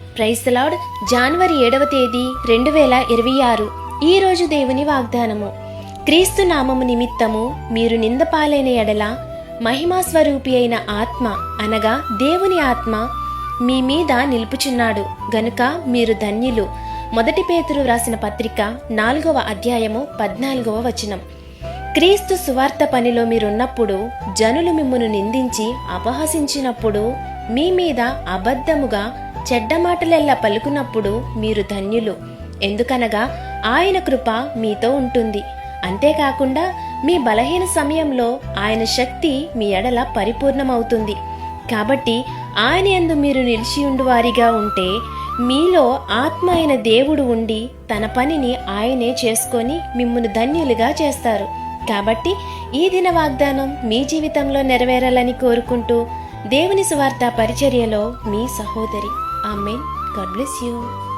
Price జనవరి ఏడవ తేదీ రెండు వేల ఇరవై ఆరు. ఈ రోజు దేవుని వాగ్దానము. క్రీస్తు నామము నిమిత్తము మీరు నిందపాలైన ఎడల మహిమా స్వరూపి అయిన ఆత్మ అనగా దేవుని ఆత్మ మీ మీద నిలుపుచున్నాడు. గనుక మీరు ధన్యులు. మొదటి పేతురు వ్రాసిన పత్రిక నాలుగవ అధ్యాయము పద్నాలుగవ వచనం. క్రీస్తు సువార్త పనిలో మీరున్నప్పుడు జనులు మిమ్మును నిందించి అపహసించినప్పుడు మీ మీద అబద్ధముగా చెడ్డ మాటలెల్లా పలుకున్నప్పుడు మీరు ధన్యులు. ఎందుకనగా ఆయన కృప మీతో ఉంటుంది. అంతేకాకుండా మీ బలహీన సమయంలో ఆయన శక్తి మీ ఎడల పరిపూర్ణమవుతుంది. కాబట్టి ఆయన ఎందు మీరు నిలిచి ఉండువారిగా ఉంటే మీలో ఆత్మ అయిన దేవుడు ఉండి తన పనిని ఆయనే చేసుకొని మిమ్మును ధన్యులుగా చేస్తారు. కాబట్టి ఈ దిన వాగ్దానం మీ జీవితంలో నెరవేరాలని కోరుకుంటూ దేవుని సువార్త పరిచర్యలో మీ సహోదరి. ఆమెన్. God bless you.